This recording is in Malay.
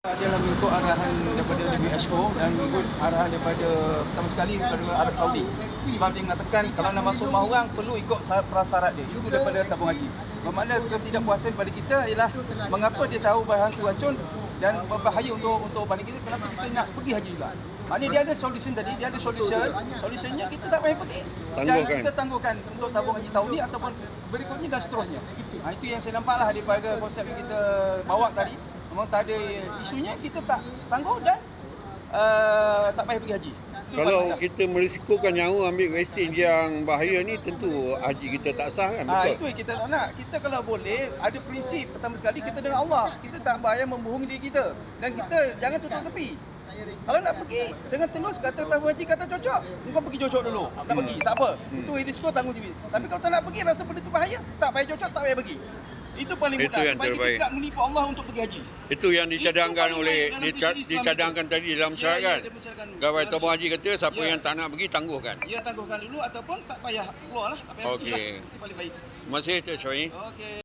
adalah mengikut arahan daripada WHO dan mengikut arahan daripada pertama sekali daripada Arab Saudi. Sebab dia mengatakan kalau nak masuk rumah orang perlu ikut syarat- prasyarat dia. Itu daripada tabung haji. Bermakna ketidakpuasan pada kita ialah mengapa dia tahu bahan tu racun dan berbahaya untuk untuk badan kita kenapa kita nak pergi haji juga. Maknanya dia ada solution tadi, dia ada solution. Solutionnya kita tak payah pergi. Dan kita tangguhkan untuk tabung haji tahun ni ataupun berikutnya dan seterusnya. Ha, itu yang saya nampaklah daripada konsep yang kita bawa tadi. Memang tak ada isunya, kita tak tangguh dan uh, tak payah pergi haji. Itu Kalau kita merisikokan nyawa ambil vaksin yang bahaya ni tentu haji kita tak sah kan Ha, betul. itu yang kita tak nak. Kita kalau boleh ada prinsip pertama sekali kita dengan Allah. Kita tak bayar membohongi diri kita dan kita jangan tutup tepi. Kalau nak pergi dengan telus kata tahu haji kata cocok, engkau pergi cocok dulu. Nak pergi, tak apa. Itu risiko tanggung sendiri. Tapi kalau tak nak pergi rasa benda tu bahaya, tak payah cocok, tak payah pergi. Itu paling Itu mudah yang supaya kita terbaik. tidak menipu Allah untuk pergi haji. Itu yang dicadangkan paling oleh dicadangkan tadi dalam Ya, syarat ya, kan. Gawai tabung haji kata siapa Ya. yang tak nak pergi tangguhkan. Ya tangguhkan dulu ataupun tak payah keluar lah, tak payah pergi Okey. lah. Itu paling baik. Terima kasih Tuan Syahir. Okey.